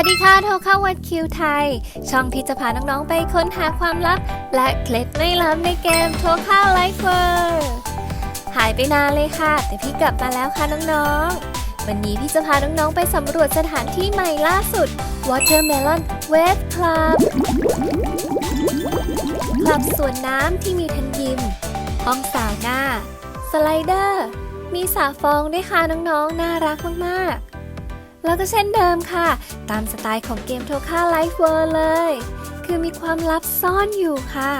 วัสดีค่ะโทรเข้าวัดคิวไทย ช่องที่จะพาน้องๆไปค้นหาความลับ และเคล็ดไม่ลับในเกมโทรเข้าไลฟ์เวอร์หายไปนานเลยค่ะ แต่พี่กลับมาแล้วค่ะน้องๆ วันนี้พี่จะพาน้องๆไปสำรวจสถานที่ใหม่ล่าสุด Watermelon Wave Club คลับสวนน้ำที่มีทันยิม ห้องสาวหน้า สไลเดอร์ มีสาฟองด้วยค่ะน้องๆ น่ารักมากๆ แล้วก็เช่นเดิมค่ะ ตามสไตล์ของเกมโทค่าไลฟ์เวอร์เลย คือมีความลับซ่อนอยู่ค่ะ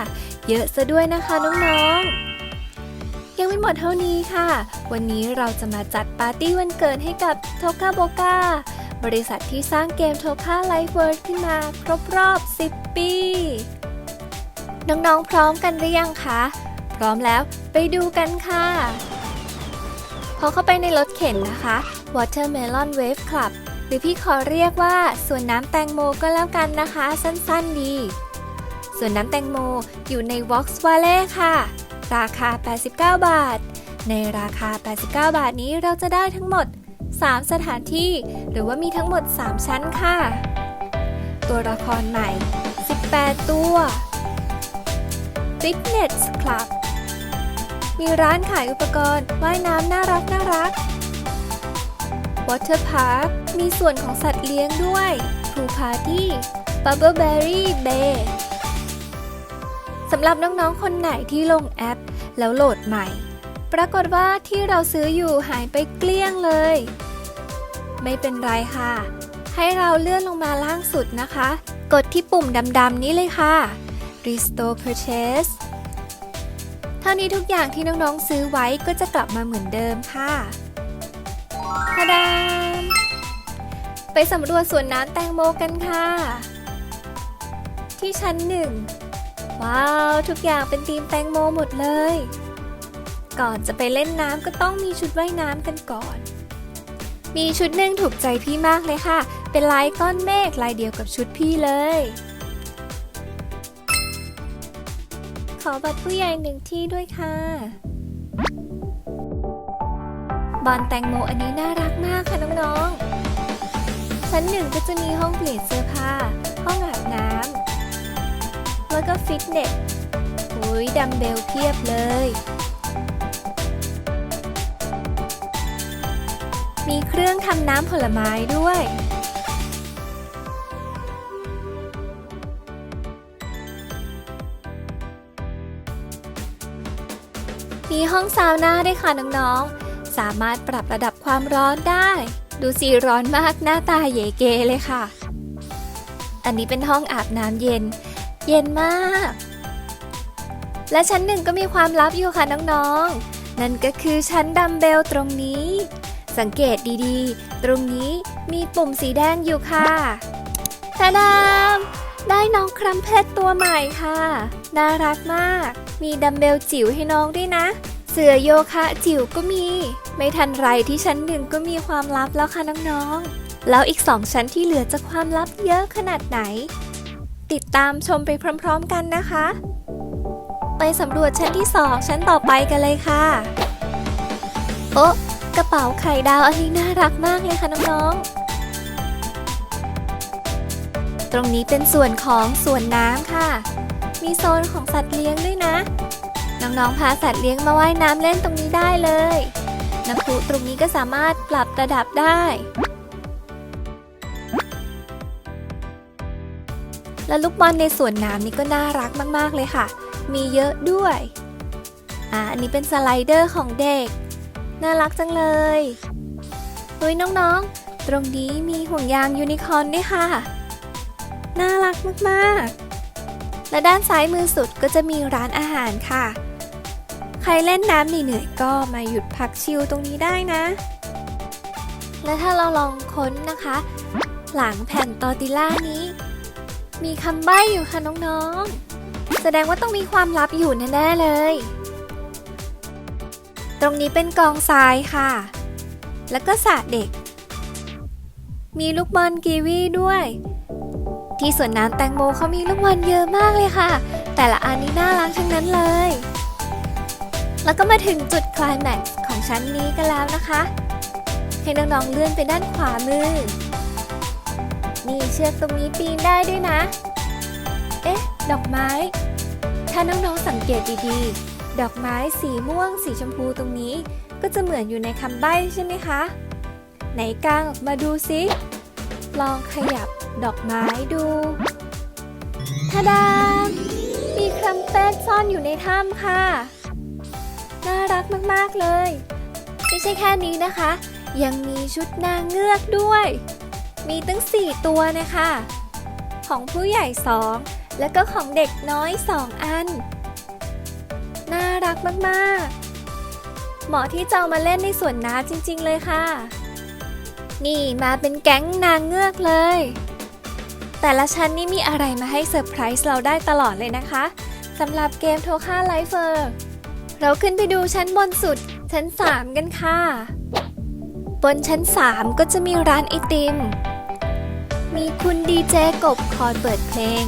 เยอะซะด้วยนะคะน้องๆ ยังไม่หมดเท่านี้ค่ะ วันนี้เราจะมาจัดปาร์ตี้วันเกิดให้กับโทคาโบกาบริษัทที่สร้างเกมโทค่าไลฟ์เวอร์ขึ้นมาครบรอบ 10 ปี น้องๆ พร้อมกันหรือยังคะ พร้อมแล้วไปดูกันค่ะ พอเข้าไปในรถเข็นนะคะ Watermelon Wave Club หรือพี่ขอเรียกว่าสวนน้ำแตงโมก็แล้วกันนะคะ สั้นๆดีสวนน้ำแตงโมอยู่ใน Vox Valley ค่ะ ราคา 89 บาท ในราคา 89 บาทนี้เราจะได้ทั้งหมด 3 สถานที่ หรือว่ามีทั้งหมด 3 ชั้นค่ะ ตัวละครใหม่ 18 ตัว Fitness Club มีร้านขายอุปกรณ์ว่ายน้ำน่ารักน่ารัก Water Park มีส่วนของสัตว์เลี้ยงด้วย Pool Party Bubbleberry Bay สำหรับน้องๆ คนไหนที่ลงแอป แล้วโหลดใหม่ ปรากฏว่าที่เราซื้ออยู่หายไปเกลี้ยงเลย ไม่เป็นไรค่ะ ให้เราเลื่อนลงมาล่างสุดนะคะ กดที่ปุ่มดำๆนี้เลยค่ะ Restore Purchase เท่านี้ทุกอย่างที่น้องๆซื้อไว้ก็จะกลับมาเหมือนเดิมค่ะ ทะดามไปสำรวจสวนน้ำแตงโมกันค่ะ ที่ชั้นหนึ่งว้าว ทุกอย่างเป็นธีมแตงโมหมดเลย ก่อนจะไปเล่นน้ำก็ต้องมีชุดว่ายน้ำกันก่อน มีชุดหนึ่งถูกใจพี่มากเลยค่ะ เป็นลายก้อนเมฆลายเดียวกับชุดพี่เลย ขอบัตรผู้ใหญ่หนึ่งที่ด้วยค่ะ บอลแตงโมอันนี้น่ารักมากค่ะน้องๆ ชั้นหนึ่งก็จะมีห้องเปลี่ยนเสื้อผ้า ห้องอาบน้ำ แล้วก็ฟิตเนสอุ้ยดัมเบลเพียบเลย มีเครื่องทำน้ำผลไม้ด้วยมีห้องซาวน่าด้วยค่ะน้องๆ สามารถปรับระดับความร้อนได้ ดูสิร้อนมากหน้าตาเยเกเลยค่ะ อันนี้เป็นห้องอาบน้ำเย็น เย็นมาก และชั้นหนึ่งก็มีความลับอยู่ค่ะน้องๆ นั่นก็คือชั้นดัมเบลตรงนี้ สังเกตดีๆ ตรงนี้มีปุ่มสีแดงอยู่ค่ะตาดามได้น้องครัมเพชรตัวใหม่ค่ะ น่ารักมาก มีดัมเบลจิ๋วให้น้องด้วยนะ เสือโยคะจิ๋วก็มี ไม่ทันไรที่ชั้นหนึ่งก็มีความลับแล้วค่ะน้องๆ แล้วอีกสองชั้นที่เหลือจะความลับเยอะขนาดไหน ติดตามชมไปพร้อมๆกันนะคะ ไปสำรวจชั้นที่สองชั้นต่อไปกันเลยค่ะ โอ๊ะกระเป๋าไข่ดาวอันนี้น่ารักมากเลยค่ะน้องๆ ตรงนี้เป็นส่วนของสวนน้ำค่ะ มีโซนของสัตว์เลี้ยงด้วยนะ น้องๆพาสัตว์เลี้ยงมาว่ายน้ำเล่นตรงนี้ได้เลย น้ำพุตรงนี้ก็สามารถปรับระดับได้ และลูกบอลในสวนน้ำนี่ก็น่ารักมากๆเลยค่ะ มีเยอะด้วย อ่าอันนี้เป็นสไลเดอร์ของเด็ก น่ารักจังเลยเฮ้ยน้องๆ ตรงนี้มีห่วงยางยูนิคอร์นด้วยค่ะ น่ารักมากๆและด้านซ้ายมือสุดก็จะมีร้านอาหารค่ะ ใครเล่นน้ำเหนื่อยๆก็มาหยุดพักชิลตรงนี้ได้นะ และถ้าเราลองค้นนะคะ หลังแผ่นตอร์ติล่านี้ มีคำใบ้อยู่ค่ะน้องๆ แสดงว่าต้องมีความลับอยู่แน่ๆเลย ตรงนี้เป็นกองทรายค่ะ แล้วก็สระเด็ก มีลูกบอลกีวีด้วย ที่สวนน้ำแตงโมเขามีลูกบอลเยอะมากเลยค่ะ แต่ละอันนี้น่ารักทั้งนั้นเลย แล้วก็มาถึงจุดคลายแม็กซ์ของชั้นนี้กันแล้วนะคะ ให้น้องๆเลื่อนไปด้านขวามือ นี่เชือกตรงนี้ปีนได้ด้วยนะ เอ๊ะ ดอกไม้ ถ้าน้องๆสังเกตดีๆ ดอกไม้สีม่วง สีชมพูตรงนี้ ก็จะเหมือนอยู่ในคำใบ้ใช่ไหมคะ ไหนกลางออกมาดูสิลองขยับดอกไม้ดูทาดามีครัมเป็ดซ่อนอยู่ในถ้ำค่ะ น่ารักมากๆเลย ไม่ใช่แค่นี้นะคะ ยังมีชุดนางเงือกด้วย มีตั้ง 4 ตัวนะคะ ของผู้ใหญ่ 2 แล้วก็ของเด็กน้อย 2 อัน น่ารักมากๆ เหมาะที่จะเอามาเล่นในสวนน้ำจริง ๆ เลยค่ะ นี่มาเป็นแก๊งนางเงือกเลย แต่ละชั้นนี่มีอะไรมาให้เซอร์ไพรส์เราได้ตลอดเลยนะคะสำหรับเกมโทค่าไลฟ์เฟอร์ เราขึ้นไปดูชั้นบนสุด ชั้น 3 กันค่ะ บนชั้น 3 ก็จะมีร้านไอติม มีคุณดีเจกบคอยเปิดเพลง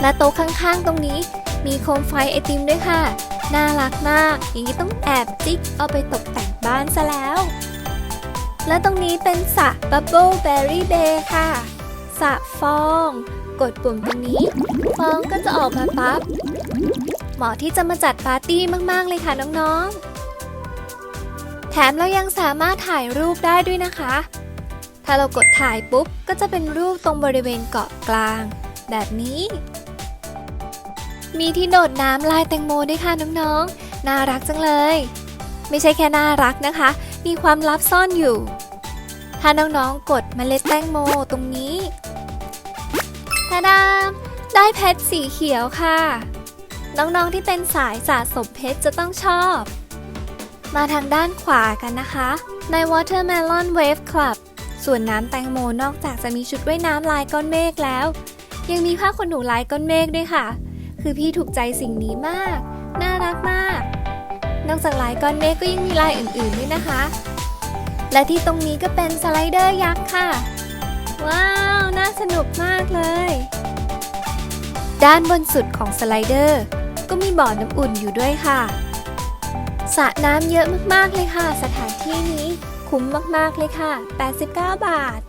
และโต๊ะข้างๆตรงนี้มีโคมไฟไอติมด้วยค่ะ น่ารักมาก อย่างนี้ต้องแอบจิ๊กเอาไปตกแต่งบ้านซะแล้ว และตรงนี้เป็นสระ Bubble Berry Bay ค่ะสระฟอง กดปุ่มตรงนี้ ฟองก็จะออกมาปั๊บเหมาะที่จะมาจัดปาร์ตี้มาก ๆ เลยค่ะน้องๆ แถมเรายังสามารถถ่ายรูปได้ด้วยนะคะ ถ้าเรากดถ่ายปุ๊บ ก็จะเป็นรูปตรงบริเวณเกาะกลาง แบบนี้ มีที่โดดน้ำลายแตงโมด้วยค่ะน้องๆ น่ารักจังเลย ไม่ใช่แค่น่ารักนะคะ มีความลับซ่อนอยู่ ถ้าน้องๆ กดเมล็ดแตงโมตรงนี้ ทาดามได้เพชรสีเขียวค่ะ น้องๆที่เป็นสายสะสมเพชรจะต้องชอบ มาทางด้านขวากันนะคะ ใน Watermelon Wave Club ส่วนน้ำแตงโมนอกจากจะมีชุดว่ายน้ำลายก้อนเมฆแล้ว ยังมีผ้าขนหนูลายก้อนเมฆด้วยค่ะ คือพี่ถูกใจสิ่งนี้มาก น่ารักมาก นอกจากลายก้อนเมฆก็ยังมีลายอื่นๆด้วยนะคะ และที่ตรงนี้ก็เป็นสไลเดอร์ยักษ์ค่ะ ว้าว น่าสนุกมากเลย ด้านบนสุดของสไลเดอร์ ก็มีบ่อน้ำอุ่นอยู่ด้วยค่ะสระน้ำเยอะมากๆเลยค่ะ สถานที่นี้คุ้มมากๆเลยค่ะ 89 บาท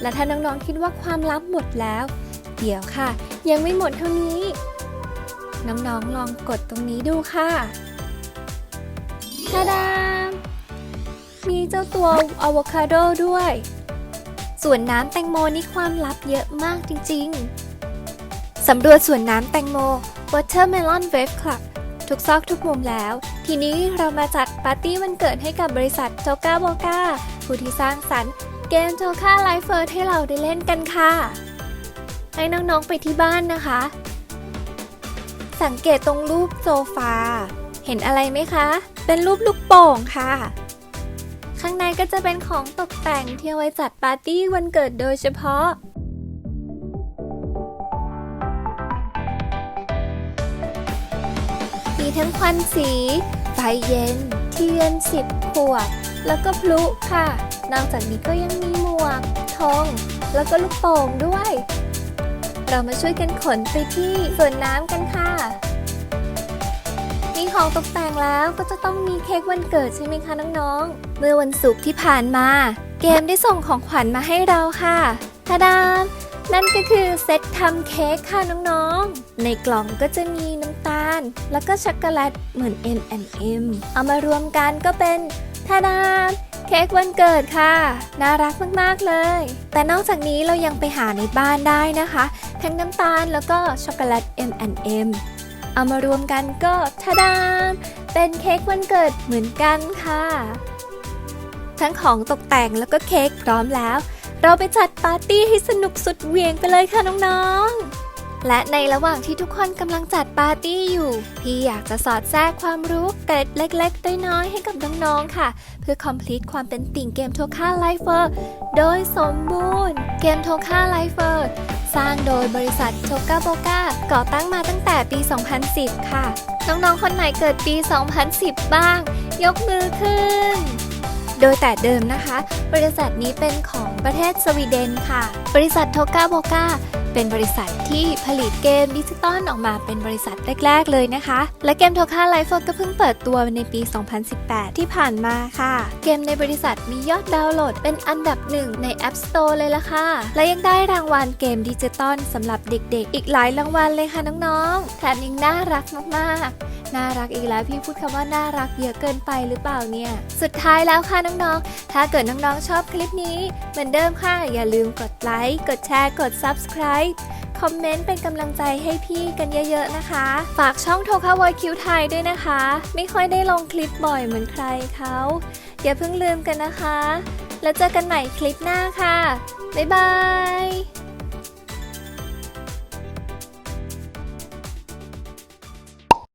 และถ้าน้องๆคิดว่าความลับหมดแล้ว เดี๋ยวค่ะ ยังไม่หมดเท่านี้ น้องๆลองกดตรงนี้ดูค่ะทาดามีเจ้าตัวอะโวคาโดด้วย ส่วนน้ำแตงโมนี่ความลับเยอะมากจริงๆ สำรวจส่วนน้ำแตงโม Watermelon Wave Club ทุกซอกทุกมุมแล้ว ทีนี้เรามาจัดปาร์ตี้วันเกิดให้กับบริษัทโ o กาโบกาผู้ที่สร้างสรรค์เกมโทค่าไลฟ์เฟิร์ให้เราได้เล่นกันค่ะ ให้น้องๆไปที่บ้านนะคะ สังเกตตรงรูปโซฟา เห็นอะไรไหมคะ เป็นรูปลูกโป่งค่ะ ข้างในก็จะเป็นของตกแต่งที่เอาไว้จัดปาร์ตี้วันเกิดโดยเฉพาะมีทั้งควันสี ไฟเย็น เทียนสิบขวด แล้วก็พลุค่ะ นอกจากนี้ก็ยังมีหมวกธงแล้วก็ลูกโป่งด้วย เรามาช่วยกันขนไปที่สวนน้ำกันค่ะ ของตกแต่งแล้วก็จะต้องมีเค้กวันเกิดใช่ไหมคะน้องๆ เมื่อวันศุกร์ที่ผ่านมา เกมได้ส่งของขวัญมาให้เราค่ะทาดามนั่นก็คือเซตทำเค้กค่ะน้องๆ ในกล่องก็จะมีน้ำตาล แล้วก็ช็อกโกแลตเหมือน M&M เอามารวมกันก็เป็นทาดามเค้กวันเกิดค่ะ น่ารักมากๆเลย แต่นอกจากนี้เรายังไปหาในบ้านได้นะคะ ทั้งน้ำตาลแล้วก็ช็อกโกแลต M&M เอามารวมกันก็ทาดามเป็นเค้กวันเกิดเหมือนกันค่ะ ทั้งของตกแต่งแล้วก็เค้กพร้อมแล้ว เราไปจัดปาร์ตี้ให้สนุกสุดเหวี่ยงไปเลยค่ะน้องๆ และในระหว่างที่ทุกคนกำลังจัดปาร์ตี้อยู่ พี่อยากจะสอดแทรกความรู้เกร็ดเล็กๆน้อยๆให้กับน้องๆค่ะ เพื่อ complete ความเป็นติ่งเกมโทค่าไลฟ์เฟอร์โดยสมบูรณ์ เกมโทค่าไลฟ์เฟอร์สร้างโดยบริษัทโ o กาโบกาก่อตั้งมาตั้งแต่ปี 2010 ค่ะ น้องๆ คนไหนเกิดปี 2010 บ้าง ยกมือขึ้น โดยแต่เดิมนะคะ บริษัทนี้เป็นของประเทศสวีเดนค่ะ บริษัทโ o กาโบกาเป็นบริษัทที่ผลิตเกมดิจิตอลออกมาเป็นบริษัทแรก ๆ เลยนะคะ และเกมโทค่าไลฟ์ก็เพิ่งเปิดตัวในปี 2018 ที่ผ่านมาค่ะ เกมในบริษัทมียอดดาวน์โหลดเป็นอันดับหนึ่งใน App Store เลยล่ะค่ะ และยังได้รางวัลเกมดิจิตอลสำหรับเด็กๆ อีกหลายรางวัลเลยค่ะน้องๆ แถมยังน่ารักมากๆ น่ารักอีกแล้วพี่พูดคำว่าน่ารักเยอะเกินไปหรือเปล่าเนี่ย สุดท้ายแล้วค่ะน้องๆ ถ้าเกิดน้องๆชอบคลิปนี้เหมือนเดิมค่ะอย่าลืมกดไลค์ กดแชร์ กด Subscribe คอมเมนต์เป็นกำลังใจให้พี่กันเยอะๆนะคะ ฝากช่องโทคาวอยคิวไทยด้วยนะคะ ไม่ค่อยได้ลงคลิปบ่อยเหมือนใครเขาอย่าเพิ่งลืมกันนะคะ แล้วเจอกันใหม่คลิปหน้าค่ะ บ๊ายบาย